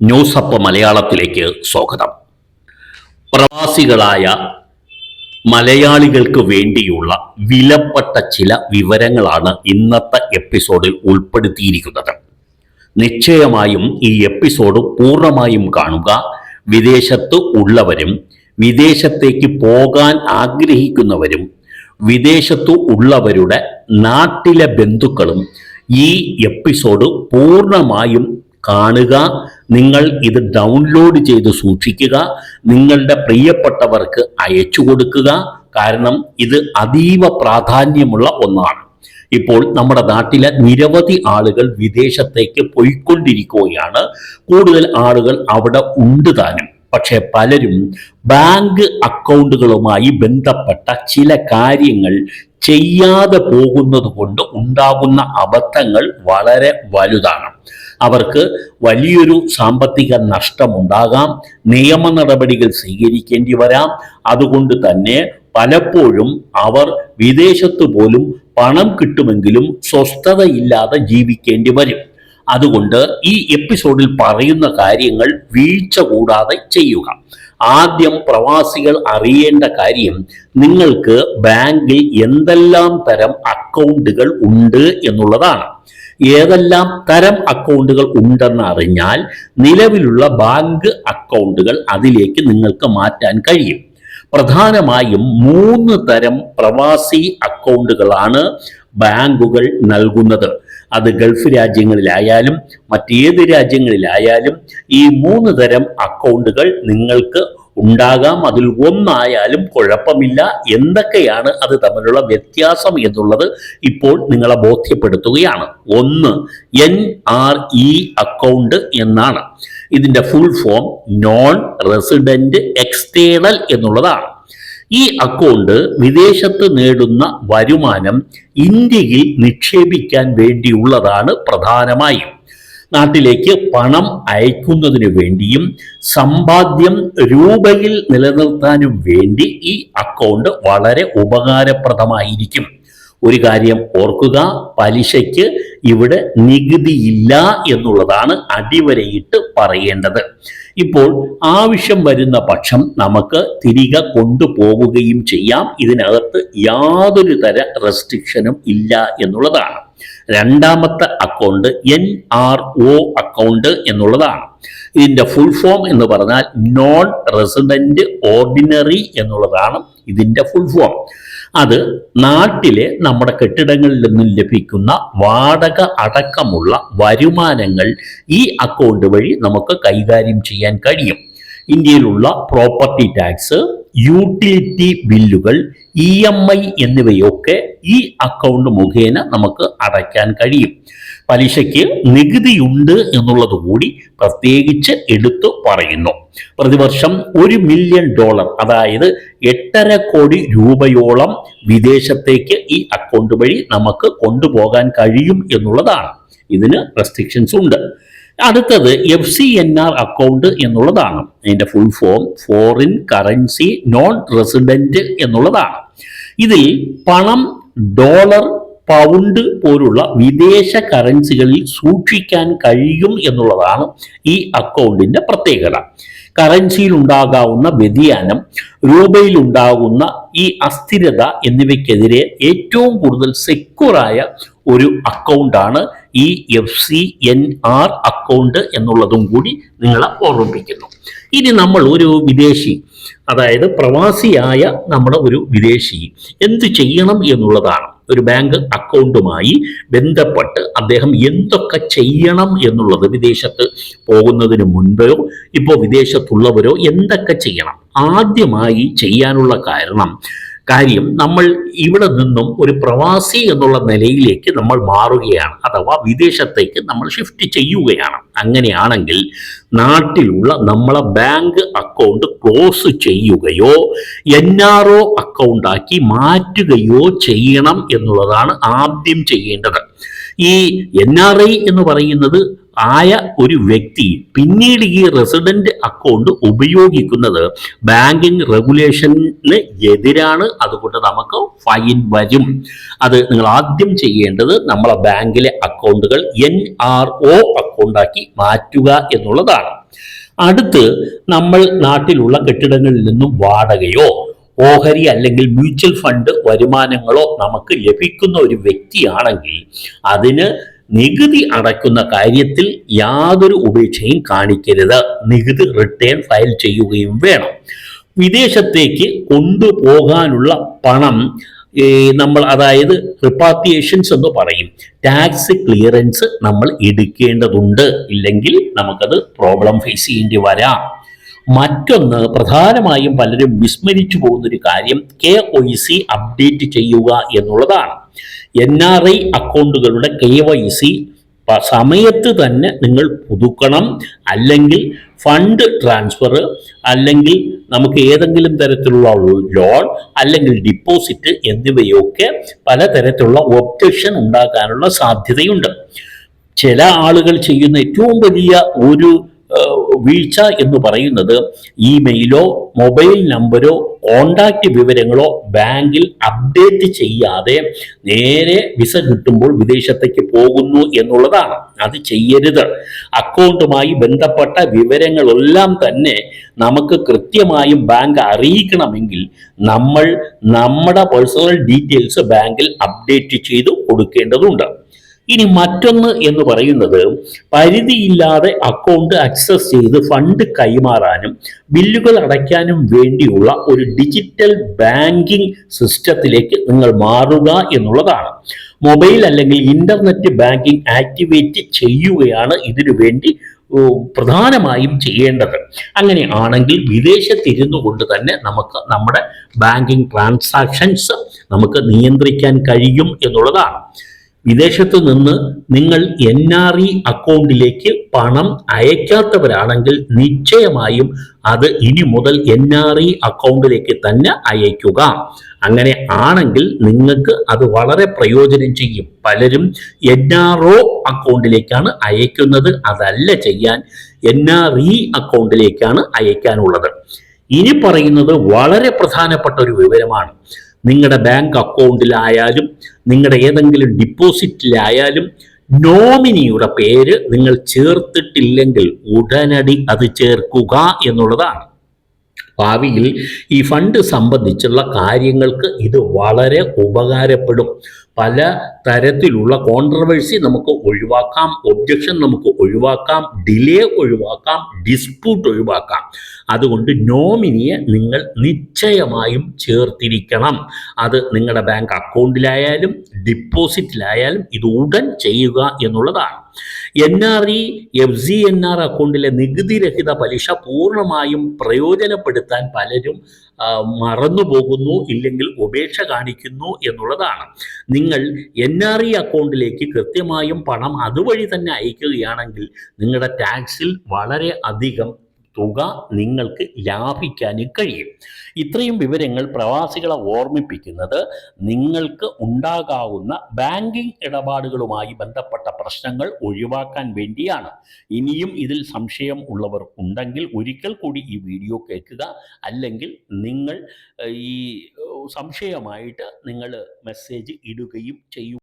News up മലയാളത്തിലേക്ക് സ്വാഗതം. പ്രവാസികളായ മലയാളികൾക്ക് വേണ്ടിയുള്ള വിലപ്പെട്ട ചില വിവരങ്ങളാണ് ഇന്നത്തെ എപ്പിസോഡിൽ ഉൾപ്പെടുത്തിയിരിക്കുന്നത്. നിശ്ചയമായും ഈ എപ്പിസോഡ് പൂർണമായും കാണുക വിദേശത്ത് ഉള്ളവരും വിദേശത്തേക്ക് പോകാൻ ആഗ്രഹിക്കുന്നവരും വിദേശത്തു ഉള്ളവരുടെ നാട്ടിലെ ബന്ധുക്കളും ഈ എപ്പിസോഡ് പൂർണമായും കാണുക നിങ്ങൾ ഇത് ഡൗൺലോഡ് ചെയ്ത് സൂക്ഷിക്കുക നിങ്ങളുടെ പ്രിയപ്പെട്ടവർക്ക് അയച്ചു കൊടുക്കുക. കാരണം ഇത് അതീവ പ്രാധാന്യമുള്ള ഒന്നാണ്. ഇപ്പോൾ നമ്മുടെ നാട്ടിലെ നിരവധി ആളുകൾ വിദേശത്തേക്ക് പോയിക്കൊണ്ടിരിക്കുകയാണ്. കൂടുതൽ ആളുകൾ അവിടെ ഉണ്ട് താനും. പക്ഷെ പലരും ബാങ്ക് അക്കൗണ്ടുകളുമായി ബന്ധപ്പെട്ട ചില കാര്യങ്ങൾ ചെയ്യാതെ പോകുന്നത് കൊണ്ട് ഉണ്ടാകുന്ന അബദ്ധങ്ങൾ വളരെ വലുതാണ്. അവർക്ക് വലിയൊരു സാമ്പത്തിക നഷ്ടമുണ്ടാകാം. നിയമ നടപടികൾ സ്വീകരിക്കേണ്ടി വരാം. അതുകൊണ്ട് തന്നെ പലപ്പോഴും അവർ വിദേശത്ത് പോലും പണം കിട്ടുമെങ്കിലും സ്വസ്ഥതയില്ലാതെ ജീവിക്കേണ്ടി വരും. അതുകൊണ്ട് ഈ എപ്പിസോഡിൽ പറയുന്ന കാര്യങ്ങൾ വീഴ്ച കൂടാതെ ചെയ്യുക. ആദ്യം പ്രവാസികൾ അറിയേണ്ട കാര്യം നിങ്ങൾക്ക് ബാങ്കിൽ എന്തെല്ലാം തരം അക്കൗണ്ടുകൾ ഉണ്ട് എന്നുള്ളതാണ്. ഏതെല്ലാം തരം അക്കൗണ്ടുകൾ ഉണ്ടെന്ന് അറിഞ്ഞാൽ നിലവിലുള്ള ബാങ്ക് അക്കൗണ്ടുകൾ അതിലേക്ക് നിങ്ങൾക്ക് മാറ്റാൻ കഴിയും. പ്രധാനമായും മൂന്ന് തരം പ്രവാസി അക്കൗണ്ടുകളാണ് ബാങ്കുകൾ നൽകുന്നത്. അത് ഗൾഫ് രാജ്യങ്ങളിലായാലും മറ്റേത് രാജ്യങ്ങളിലായാലും ഈ മൂന്ന് തരം അക്കൗണ്ടുകൾ നിങ്ങൾക്ക് ഉണ്ടാകാം അതിൽ ഒന്നായാലും കുഴപ്പമില്ല. എന്തൊക്കെയാണ് അത് തമ്മിലുള്ള വ്യത്യാസം എന്നുള്ളത് ഇപ്പോൾ നിങ്ങളെ ബോധ്യപ്പെടുത്തുകയാണ്. ഒന്ന് എൻ ആർ ഇ അക്കൗണ്ട് എന്നാണ്. ഇതിന്റെ full form non resident external എന്നുള്ളതാണ്. ഈ അക്കൗണ്ട് വിദേശത്ത് നേടുന്ന വരുമാനം ഇന്ത്യയിൽ നിക്ഷേപിക്കാൻ വേണ്ടിയുള്ളതാണ് പ്രധാനമായും. നാട്ടിലേക്ക് പണം അയക്കുന്നതിന് വേണ്ടിയും സമ്പാദ്യം രൂപയിൽ നിലനിർത്താനും വേണ്ടി ഈ അക്കൗണ്ട് വളരെ ഉപകാരപ്രദമായിരിക്കും. ഒരു കാര്യം ഓർക്കുക പലിശയ്ക്ക് ഇവിടെ നികുതിയില്ല എന്നുള്ളതാണ് അടിവരയിട്ട് പറയേണ്ടത്. ഇപ്പോൾ ആവശ്യം വരുന്ന പക്ഷം നമുക്ക് തിരികെ കൊണ്ടുപോവുകയും ചെയ്യാം. ഇതിനകത്ത് യാതൊരു തര റെസ്ട്രിക്ഷനും ഇല്ല എന്നുള്ളതാണ്. രണ്ടാമത്തെ account N R O account എന്നുള്ളതാണ്. ഇതിന്റെ ഫുൾ ഫോം എന്ന് പറഞ്ഞാൽ നോൺ റെസിഡന്റ് ഓർഡിനറി എന്നുള്ളതാണ് ഇതിന്റെ ഫുൾ ഫോം അത് നാട്ടിലെ നമ്മുടെ കെട്ടിടങ്ങളിൽ നിന്നും ലഭിക്കുന്ന വാടക അടക്കമുള്ള വരുമാനങ്ങൾ ഈ അക്കൗണ്ട് വഴി നമുക്ക് കൈകാര്യം ചെയ്യാൻ കഴിയും. ഇന്ത്യയിലുള്ള പ്രോപ്പർട്ടി ടാക്സ് യൂട്ടിലിറ്റി ബില്ലുകൾ ഇ എം ഐ എന്നിവയൊക്കെ ഈ അക്കൗണ്ട് മുഖേന നമുക്ക് അടയ്ക്കാൻ കഴിയും. പലിശയ്ക്ക് നികുതിയുണ്ട് എന്നുള്ളത് കൂടി പ്രത്യേകിച്ച് എടുത്തു പറയുന്നു. പ്രതിവർഷം ഒരു മില്യൺ ഡോളർ അതായത് എട്ടര കോടി രൂപയോളം വിദേശത്തേക്ക് ഈ അക്കൗണ്ട് വഴി നമുക്ക് കൊണ്ടുപോകാൻ കഴിയും എന്നുള്ളതാണ്. ഇതിന് റെസ്ട്രിക്ഷൻസ് ഉണ്ട്. അടുത്തത് F C N R account എന്നുള്ളതാണ്. അതിന്റെ full form foreign currency non resident എന്നുള്ളതാണ്. ഇതിൽ പണം ഡോളർ പൗണ്ട് പോലുള്ള വിദേശ കറൻസികളിൽ സൂക്ഷിക്കാൻ കഴിയും എന്നുള്ളതാണ് ഈ അക്കൗണ്ടിന്റെ പ്രത്യേകത. കറൻസിയിൽ ഉണ്ടാകാവുന്ന വ്യതിയാനം രൂപയിൽ ഉണ്ടാകുന്ന ഈ അസ്ഥിരത എന്നിവയ്ക്കെതിരെ ഏറ്റവും കൂടുതൽ സെക്യൂറായ ഒരു അക്കൗണ്ടാണ് ഈ F C N R account എന്നുള്ളതും കൂടി നിങ്ങളെ ഓർമ്മിപ്പിക്കുന്നു. ഇനി നമ്മൾ ഒരു വിദേശി അതായത് പ്രവാസിയായ നമ്മുടെ ഒരു വിദേശി എന്ത് ചെയ്യണം എന്നുള്ളതാണ്. ഒരു ബാങ്ക് അക്കൗണ്ടുമായി ബന്ധപ്പെട്ട് അദ്ദേഹം എന്തൊക്കെ ചെയ്യണം എന്നുള്ളത് വിദേശത്ത് പോകുന്നതിന് മുൻപോ ഇപ്പോൾ വിദേശത്തുള്ളവരോ എന്തൊക്കെ ചെയ്യണം? ആദ്യമായി ചെയ്യാനുള്ള കാരണം കാര്യം നമ്മൾ ഇവിടെ നിന്നും ഒരു പ്രവാസി എന്നുള്ള നിലയിലേക്ക് നമ്മൾ മാറുകയാണ് അഥവാ വിദേശത്തേക്ക് നമ്മൾ ഷിഫ്റ്റ് ചെയ്യുകയാണ്. അങ്ങനെയാണെങ്കിൽ നാട്ടിലുള്ള നമ്മളെ ബാങ്ക് അക്കൗണ്ട് ക്ലോസ് ചെയ്യുകയോ എൻ ആർ ഒ അക്കൗണ്ടാക്കി മാറ്റുകയോ ചെയ്യണം എന്നുള്ളതാണ് ആദ്യം ചെയ്യേണ്ടത്. ഈ എൻ ആർ ഐ എന്ന് പറയുന്നത് ആയ ഒരു വ്യക്തി പിന്നീട് ഈ റെസിഡന്റ് അക്കൗണ്ട് ഉപയോഗിക്കുന്നത് ബാങ്കിങ് റെഗുലേഷന് എതിരാണ്. അതുകൊണ്ട് നമുക്ക് ഫൈൻ വരും. അത് നിങ്ങൾ ആദ്യം ചെയ്യേണ്ടത് നമ്മളെ ബാങ്കിലെ അക്കൗണ്ടുകൾ എൻ ആർ ഒ അക്കൗണ്ടാക്കി മാറ്റുക എന്നുള്ളതാണ്. അടുത്ത് നമ്മൾ നാട്ടിലുള്ള കെട്ടിടങ്ങളിൽ നിന്നും വാടകയോ ഓഹരി അല്ലെങ്കിൽ മ്യൂച്വൽ ഫണ്ട് വരുമാനങ്ങളോ നമുക്ക് ലഭിക്കുന്ന ഒരു വ്യക്തിയാണെങ്കിൽ അതിന് നികുതി അടയ്ക്കുന്ന കാര്യത്തിൽ യാതൊരു ഉപേക്ഷയും കാണിക്കരുത്. നികുതി റിട്ടേൺ ഫയൽ ചെയ്യുകയും വേണം. വിദേശത്തേക്ക് കൊണ്ടുപോകാനുള്ള പണം നമ്മൾ അതായത് റിപ്പാർട്ടിയേഷൻസ് എന്ന് പറയും. ടാക്സ് ക്ലിയറൻസ് നമ്മൾ എടുക്കേണ്ടതുണ്ട്. ഇല്ലെങ്കിൽ നമുക്കത് പ്രോബ്ലം ഫേസ് ചെയ്യേണ്ടി വരാം. മറ്റൊന്ന് പ്രധാനമായും പലരും വിസ്മരിച്ചു പോകുന്ന ഒരു കാര്യം കെ ഒ സി അപ്ഡേറ്റ് ചെയ്യുക എന്നുള്ളതാണ്. എൻ ആർ ഐ അക്കൗണ്ടുകളുടെ കെ വൈ സി സമയത്ത് തന്നെ നിങ്ങൾ പുതുക്കണം. അല്ലെങ്കിൽ ഫണ്ട് ട്രാൻസ്ഫർ അല്ലെങ്കിൽ നമുക്ക് ഏതെങ്കിലും തരത്തിലുള്ള ലോൺ അല്ലെങ്കിൽ ഡിപ്പോസിറ്റ് എന്നിവയൊക്കെ പലതരത്തിലുള്ള ഒബ്ജക്ഷൻ ഉണ്ടാകാനുള്ള സാധ്യതയുണ്ട്. ചില ആളുകൾ ചെയ്യുന്ന ഏറ്റവും വലിയ ഒരു വീഴ്ച എന്ന് പറയുന്നത് ഇമെയിലോ മൊബൈൽ നമ്പരോ കോണ്ടാക്ട് വിവരങ്ങളോ ബാങ്കിൽ അപ്ഡേറ്റ് ചെയ്യാതെ നേരെ വിസ കിട്ടുമ്പോൾ വിദേശത്തേക്ക് പോകുന്നു എന്നുള്ളതാണ്. അത് ചെയ്യരുത്. അക്കൗണ്ടുമായി ബന്ധപ്പെട്ട വിവരങ്ങളെല്ലാം തന്നെ നമുക്ക് കൃത്യമായും ബാങ്ക് അറിയിക്കണമെങ്കിൽ നമ്മൾ നമ്മുടെ പേഴ്സണൽ ഡീറ്റെയിൽസ് ബാങ്കിൽ അപ്ഡേറ്റ് ചെയ്ത് കൊടുക്കേണ്ടതുണ്ട്. ഇനി മറ്റൊന്ന് എന്ന് പറയുന്നത് പരിധിയില്ലാതെ അക്കൗണ്ട് ആക്സസ് ചെയ്ത് ഫണ്ട് കൈമാറാനും ബില്ലുകൾ അടയ്ക്കാനും വേണ്ടിയുള്ള ഒരു ഡിജിറ്റൽ ബാങ്കിംഗ് സിസ്റ്റത്തിലേക്ക് നിങ്ങൾ മാറുക എന്നുള്ളതാണ്. മൊബൈൽ അല്ലെങ്കിൽ ഇന്റർനെറ്റ് ബാങ്കിംഗ് ആക്ടിവേറ്റ് ചെയ്യുകയാണ് ഇതിനു വേണ്ടി പ്രധാനമായും ചെയ്യേണ്ടത്. അങ്ങനെയാണെങ്കിൽ വിദേശത്തിരുന്നു കൊണ്ട് തന്നെ നമുക്ക് നമ്മുടെ ബാങ്കിങ് ട്രാൻസാക്ഷൻസ് നമുക്ക് നിയന്ത്രിക്കാൻ കഴിയും എന്നുള്ളതാണ്. വിദേശത്ത് നിന്ന് നിങ്ങൾ എൻ ആർ ഇ അക്കൗണ്ടിലേക്ക് പണം അയക്കാത്തവരാണെങ്കിൽ നിശ്ചയമായും അത് ഇനി മുതൽ എൻ ആർ ഇ അക്കൗണ്ടിലേക്ക് തന്നെ അയക്കുക അങ്ങനെ ആണെങ്കിൽ നിങ്ങൾക്ക് അത് വളരെ പ്രയോജനം ചെയ്യും. പലരും എൻ ആർ ഒ അക്കൗണ്ടിലേക്കാണ് അയക്കുന്നത് അതല്ല ചെയ്യാൻ എൻ ആർ ഇ അക്കൗണ്ടിലേക്കാണ് അയക്കാനുള്ളത് ഇനി പറയുന്നത് വളരെ പ്രധാനപ്പെട്ട ഒരു വിവരമാണ്. നിങ്ങളുടെ ബാങ്ക് അക്കൗണ്ടിലായാലും നിങ്ങളുടെ ഏതെങ്കിലും ഡിപ്പോസിറ്റിലായാലും നോമിനിയുടെ പേര് നിങ്ങൾ ചേർത്തിട്ടില്ലെങ്കിൽ ഉടനടി അത് ചേർക്കുക എന്നുള്ളതാണ്. ഭാവിയിൽ ഈ ഫണ്ട് സംബന്ധിച്ചുള്ള കാര്യങ്ങൾക്ക് ഇത് വളരെ ഉപകാരപ്പെടും. പല തരത്തിലുള്ള കോൺട്രവേഴ്സി നമുക്ക് ഒഴിവാക്കാം ഒബ്ജക്ഷൻ നമുക്ക് ഒഴിവാക്കാം ഡിലേ ഒഴിവാക്കാം ഡിസ്പ്യൂട്ട് ഒഴിവാക്കാം. അതുകൊണ്ട് നോമിനിയെ നിങ്ങൾ നിശ്ചയമായും ചേർത്തിരിക്കണം. അത് നിങ്ങളുടെ ബാങ്ക് അക്കൗണ്ടിലായാലും ഡിപ്പോസിറ്റിലായാലും ഇത് ഉടൻ ചെയ്യുക എന്നുള്ളതാണ്. N R E F C N R അക്കൗണ്ടിലെ നികുതിരഹിത പലിശ പൂർണമായും പ്രയോജനപ്പെടുത്താൻ പലരും മറന്നു പോകുന്നു ഇല്ലെങ്കിൽ ഉപേക്ഷ കാണിക്കുന്നു എന്നുള്ളതാണ്. നിങ്ങൾ എൻ ആർ ഇ അക്കൗണ്ടിലേക്ക് കൃത്യമായും പണം അതുവഴി തന്നെ അയക്കുകയാണെങ്കിൽ നിങ്ങളുടെ ടാക്സിൽ വളരെ അധികം തുക നിങ്ങൾക്ക് ലാഭിക്കാനും കഴിയും. ഇത്രയും വിവരങ്ങൾ പ്രവാസികളെ ഓർമ്മിപ്പിക്കുന്നത് നിങ്ങൾക്ക് ഉണ്ടാകാവുന്ന ബാങ്കിംഗ് ഇടപാടുകളുമായി ബന്ധപ്പെട്ട പ്രശ്നങ്ങൾ ഒഴിവാക്കാൻ വേണ്ടിയാണ്. ഇനിയും ഇതിൽ സംശയം ഉള്ളവർ ഉണ്ടെങ്കിൽ ഒരിക്കൽ കൂടി ഈ വീഡിയോ കേൾക്കുക. അല്ലെങ്കിൽ നിങ്ങൾ ഈ സംശയമായിട്ട് നിങ്ങൾ മെസ്സേജ് ഇടുകയും ചെയ്യും.